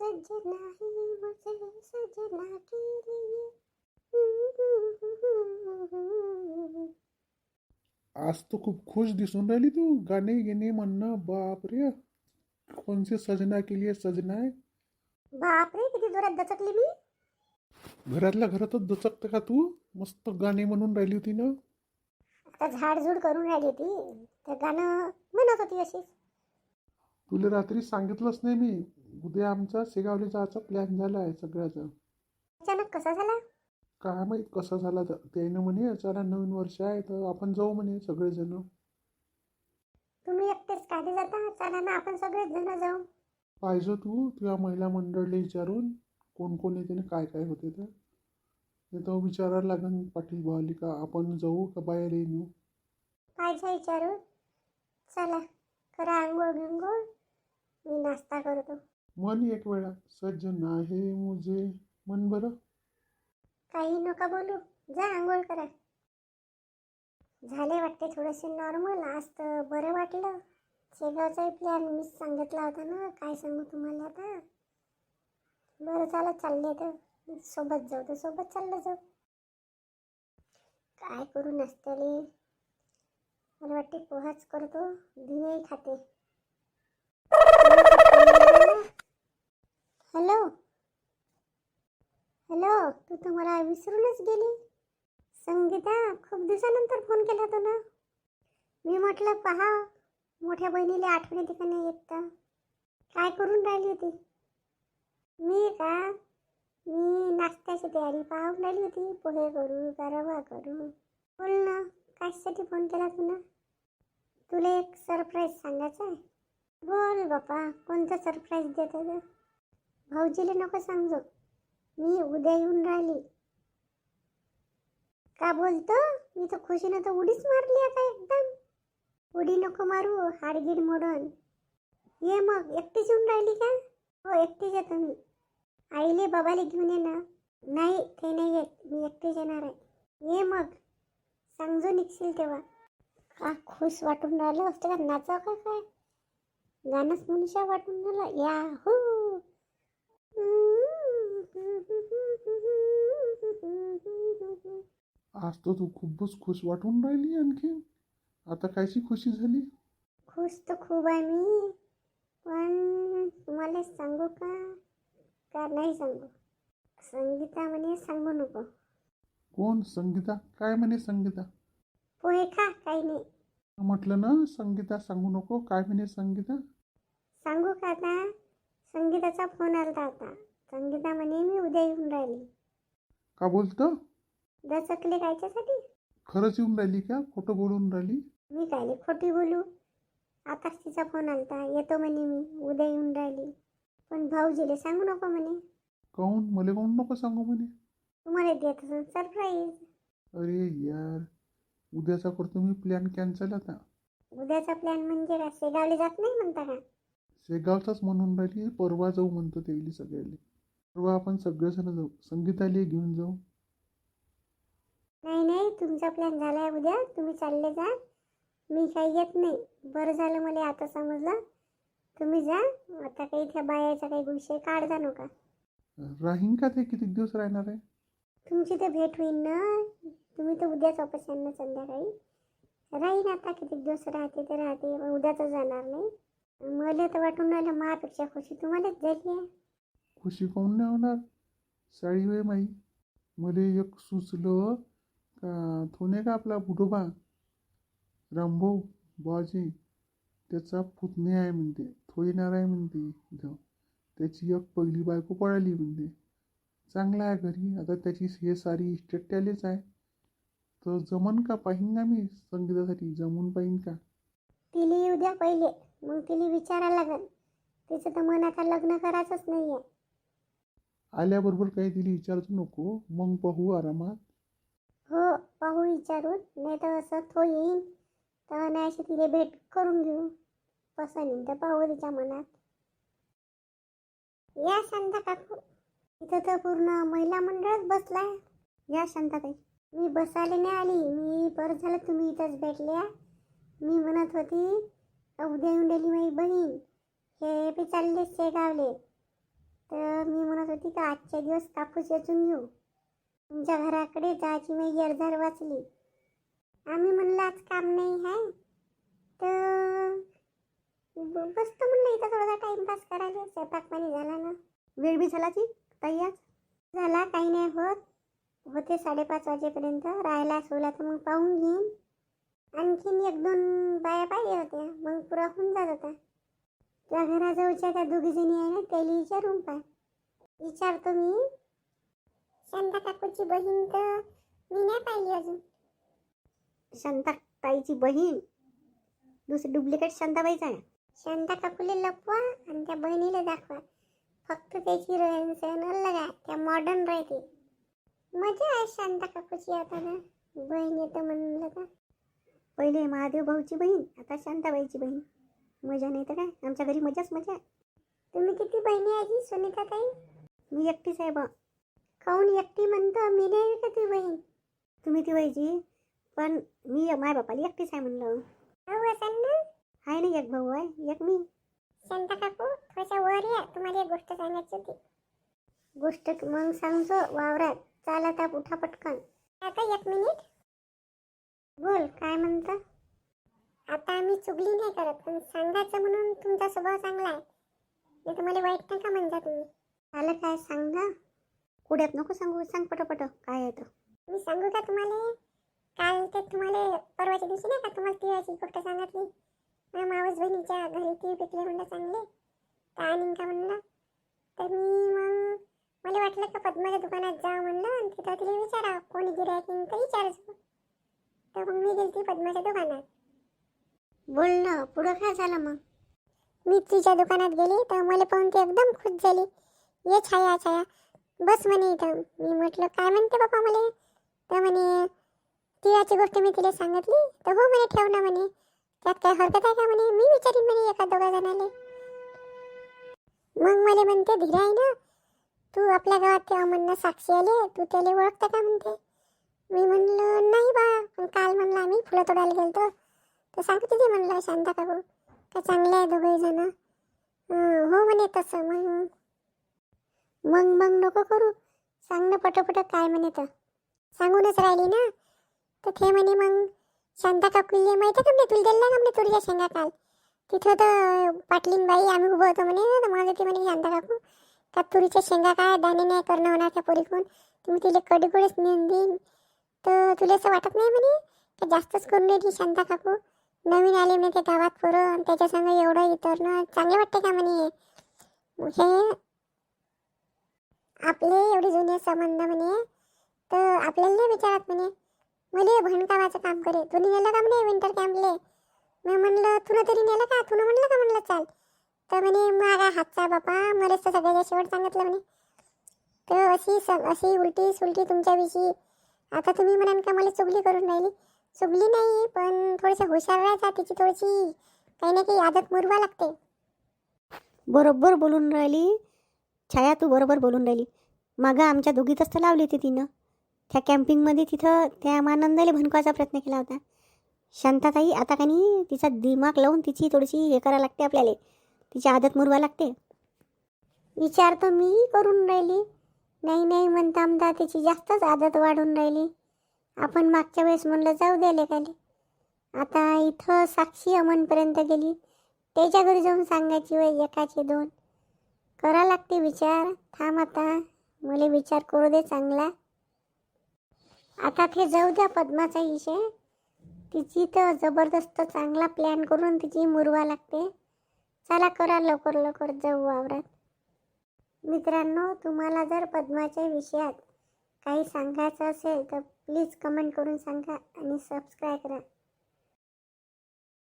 सजना ही मुझे सजना के लिए आज तर खूप खुश दिसून राहिली तू. गाणे गिणे म्हणणं बाप रे. कोणचे सजना केली आहे सजना आहे? बापरे किती जोरात दचकली मी. घरातल्या घरातच दचकते का तू? मस्त गाणे म्हणून राहिली होती ना. आता झाडझूड करून राहिली होती. तर गाणं म्हणत होती अशीच. तुला रात्री सांगितलंच नाही मी. उद्या आमचा शेगावला जायचा प्लॅन झाला आहे सगळ्याचा. अचानक कसा झाला? काय माहीत कसं झाला तर. त्यानं म्हणे चला नवीन वर्ष आहे तर आपण जाऊ म्हणे सगळेजण. तुम्ही एकटेच काढे जाता? चला ना आपण सगळेच जण जाऊ. पाहिजे तू तुझ्या महिला मंडळले विचारून कोण कोण येते ना काय काय होते तर ते तर विचारायला लागेल पाटील भावाली का आपण जाऊ का बाहेर येऊ? पाहिजे विचारू चला करा आंघोळ बिंघोळ. मी नाश्ता करतो. मन एक वेळा सज्जन आहे मुझे मन बरं. काही नका बोलू जा आंघोळ करा. झाले वाटते थोडेसे नॉर्मल आज तर बरं वाटलं. शेगावचाही प्लॅन मीच सांगितला होता ना काय सांगू तुम्हाला आता? बरं चालत चालले तर. सोबत जाऊ तर सोबत चाललं जाऊ. काय करू नसतले मला वाटते पोहाच करतो दिनेही खाते. हॅलो तू तर मला विसरूनच गेली. संगीता खूप दिवसानंतर फोन केला तू ना मी म्हटलं पहा मोठ्या बहिणीला आठवण येते का नाही येत. तर काय करून राहिली होती? मी का? मी नाश्त्याची तयारी पाहून राहिली होती. पोहे करू का रवा करू. बोल ना कशासाठी फोन केला तुला? तुला एक सरप्राईज सांगायचं आहे. बोल बापा कोणतं सरप्राईज देत भाऊजीला नको सांगू. मी उद्या येऊन राहिली. का बोलतो? मी तर खुशीनं तर उडीच मारली आता एकदम. उडी नको मारू हाडगीड मोडून. ये मग एकटीच येऊन राहिली का? हो एकटीच येतो मी. आईले बाबाले घेऊन ये ना. नाही ते नाही येत. मी एकटीच येणार आहे. ये मग. सांगजो निघशील तेव्हा. का खुश वाटून राहिलं? असतं का नाचा का काय? गाणंच मनुष्या वाटून राहिलं. या हो. आज तर तू खूपच खुश वाटून राहिली आणखी. आता कायची खुशी झाली? खुश तर खूप आहे मी पण तुम्हाला सांगू का? का नाही सांगू? संगीता म्हणे सांगू नको. कोण? संगीता? काय म्हणे संगीता? पोहे खा काही नाही. म्हटलं ना संगीता सांगू नको. काय म्हणे संगीता? सांगू का आता? संगीताचा फोन आलता आता. संगीता म्हणे मी उद्या येऊन राहिली. का बोलतं? दचकले कायच्यासाठी खरंच येऊन राहिली का? खोटं बोलून राहिली? मी कायले खोटी बोलू. आताच तिचा फोन आलता. येतो म्हणे मी उद्या येऊन राहिली. पण भाऊजीले सांगू नको म्हणे. काहून मला काहून नको सांगू म्हणे? तुम्हाला देत असून सरप्राईज अरे यार उद्याचा करतो मी प्लॅन कॅन्सल आता. उद्याचा प्लॅन म्हणजे काय? शेगावले जात नाही म्हणता का? शेगावचाच म्हणून राहिली परवा जाऊ म्हणतो त्याला सगळ्याला. परवा आपण सगळेजण जाऊ. संगीताला घेऊन जाऊ. नाही नाही तुमचा प्लॅन झाला आहे उद्या. तुम्ही चालले जा. मी काही येत नाही. बरं झालं मला आता समजलं. तुम्ही जा. आता काही त्या बायाचा काही विषय काढता नका. राहीन का ते? किती दिवस राहणार आहे? तुमची तर भेट होईल ना. तुम्ही तर उद्याच वापस येणार संध्याकाळी. राहीन आता किती दिवस राहते तर राहते. पण उद्या तर जाणार नाही. मला तर वाटून राहिलं मापेक्षा खुशी. तुम्हालाच झाली आहे. खुशी काऊन नाही होणार साळी वे माई. मले एक सुचलं का तो नाही का आपला बुडोबा? रामभाऊ बाजी त्याचा पुतणे आहे म्हणते. तो येणार आहे म्हणते इथं. त्याची एक पहिली बायको पळाली म्हणते. चांगला आहे घरी. आता त्याची हे सारी इस्टेट त्यालेच आहे. तर जमन का पाहीन का मी संगीतासाठी? जमून पाहीन का? तिला येऊ द्या पहिले. मग तिला विचारायला लागेल तिचं तर मन आता लग्न करायचंच नाही आहे आल्याबरोबर काही तिला विचारतो नको मग पाहू आरामात. हो पाहू विचारून नाही तर असं तो येईन. तर नाही अशी तिला भेट करून घेऊ. पसंत तर पाहू तिच्या मनात. या शांता काकू इथं तर पूर्ण महिला मंडळच बसलाय. या शांताताई मी बसायला नाही आली. मी बरं झालं तुम्ही इथंच भेटल्या. मी म्हणत होती उद्या येऊन राहिली माझी बहीण. हे बी चालले शेगावले. होती का आजच्या दिवस कापूस वेचून घेऊ. तुमच्या घराकडे जायची माझी अर्धार वाचली. आम्ही म्हणलं आज काम नाही आहे तर बसतो म्हणलं इथं थोडासा टाइमपास करायला. स्वयंपाक पाणी झाला ना. वेळ बी झाला की ताई आज? झाला काही नाही होत. होते साडेपाच वाजेपर्यंत. राहायला सोला तर मग पाहून घेईन. आणखीन एक दोन बाया पाहिजे होत्या. मग पुरा होऊन जात होता त्या घराजवळच्या त्या दोघी जणी आहे ना त्याला विचारून पाय विचारतो मी. शांता काकूची बहीण तर मी नाही पाहिली अजून. शांता ताईची बहीण? दुसरी डुप्लिकेट शांताबाईचा आहे शांता काकूले लपवा आणि त्या बहिणीला दाखवा. फक्त त्याची रहन सहन अलग आहे. त्या मॉडर्न राहते. मजा आहे शांता काकूची आता ना बहीण येतं म्हणलं का? पहिले महादेव भाऊची बहीण आता शांताबाईची बहीण. मजा नाही तर काय? आमच्या घरी मजाच मजा आहे. तुम्ही किती बहिणी आहे जी सुनीता ताई? मी एकटीच आहे बा काऊन एकटी म्हणतो? मी नाही का ती बहीण. तुम्ही ती व्हायची पण मी माय बापाला एकटीच आहे म्हणलं. भाऊ असेल ना? आहे ना एक भाऊ आहे. एक मी. शांता काकू थोड्याशा वर या. तुम्हाला एक गोष्ट सांगायची होती. गोष्ट मग सांगतो वावरात. चाल आता उठा पटकन. आता एक मिनिट. बोल काय म्हणतं? आता आम्ही चुगली नाही करत. पण सांगायचं म्हणून तुमचा स्वभाव चांगला आहे. मी तुम्हाला वाईट नका म्हणता तुम्ही. झालं काय सांगा कुड्यात नको सांगू सांग पटपट. काय आहे तर मी सांगू का तुम्हाला? काल ते तुम्हाला परवाच्या दिवशी नाही का तुम्हाला तिळाची गोष्ट सांगितली? माझ्या मावस बहिणीच्या घरी तीळ पिकले म्हणलं चांगले. तर आणीन का म्हणलं? तर मी मग मला वाटलं का पद्माच्या दुकानात जा म्हणलं आणि तिथं तिला विचारा कोणी गिरायक तर विचारायचं तर मग मी गेली पद्माच्या दुकानात. बोल ना पुढं काय झालं मग? मी तिच्या दुकानात गेली तर मला पाहून ती एकदम खुश झाली. ये छाया छाया. बस म्हणे इथं. मी म्हटलं काय म्हणते बाबा मला? तर म्हणे तिळाची गोष्ट मी तिला सांगितली. तर हो म्हणे ठेव ना म्हणे. त्यात काय हरकत आहे का म्हणे? मी विचारीन म्हणे एका दोघा जणाले. मग मला म्हणते धीरा आहे ना. तू आपल्या गावात ते अमनना साक्षी आले. तू त्याला ओळखता का? म्हणते. मी म्हणलं नाही बा. काल म्हणलं आम्ही फुलं तोडायला गेलतो. तर सांगते ती म्हणलं शांता काकू का चांगले आहे दोघे जण? हो म्हणे तसं. मग मग मग नको करू. सांग ना पटोपट काय म्हणे तर सांगूनच राहिली ना. तर ते म्हणे मग शांता काकूले माहिती का म्हणजे तुला दिला का तुरीच्या शेंगा काल? तिथं तर पाटलीन बाई आम्ही उभं होतो म्हणे तर माझं ते म्हणे शांता काकू का तुरीच्या शेंगा काय दाणे नाही करणं होणार त्या पोरीकून तुम्ही तिला कडीगोळीच नेऊन देईन. तर तुला असं वाटत नाही म्हणे का जास्तच करून राहिली शांता काकू? नवीन आले म्हणे ते गावात पोरं आणि त्याच्यासंग एवढं इतरणं. चांगलं वाटते का म्हणे? हे आपले एवढे जुने संबंध म्हणे तर आपल्याला नाही विचारत म्हणे. मले भणकावाचं काम करे. तुम्ही नेलं का म्हणे विंटर कॅम्पले मी म्हणलं तुला तरी नेलं का? तुला म्हणलं का म्हणलं चाल? तर म्हणे मागा हातचा बापा मलाच तर सगळ्याच्या शेवट सांगितलं म्हणे. तर अशी स अशी उलटी सुलटी तुमच्याविषयी. आता तुम्ही म्हणाल का मला चुगली करून राहिली? चुगली नाही पण थोडंसं हुशार राहायचा तिची थोडीशी काही ना काही आदत मुरवा लागते. बरोबर बोलून राहिली. छाया तू बरोबर बोलून राहिली. मागं आमच्या दोघीतच तर लावली होती तिनं. त्या कॅम्पिंगमध्ये तिथं त्या मानंदाला भनकवायचा प्रयत्न केला होता. शांताताई आता का नाही तिचा दिमाग लावून तिची थोडीशी हे करावं लागते आपल्याला. तिची आदत मुरवा लागते. विचार तर मी करून राहिली. नाही नाही म्हणता म्हणता त्याची जास्तच आदत वाढून राहिली. आपण मागच्या वेळेस म्हणलं जाऊ द्याले लेकाले. आता इथं साक्षी अमनपर्यंत गेली. त्याच्या घरी जाऊन सांगायची वय एकाचे दोन. करा लागते विचार. थांब आता. मुले विचार करू दे चांगला. आता ते जाऊ द्या पद्माचा विषय. तिची तर जबरदस्त चांगला प्लॅन करून तिची मुरवा लागते. चला करा लवकर लवकर जाऊ वावरात. मित्रांनो तुम्हाला जर पद्माच्या विषयात काही सांगायचं असेल तर प्लीज कमेंट करून सांगा आणि सबस्क्राईब करा.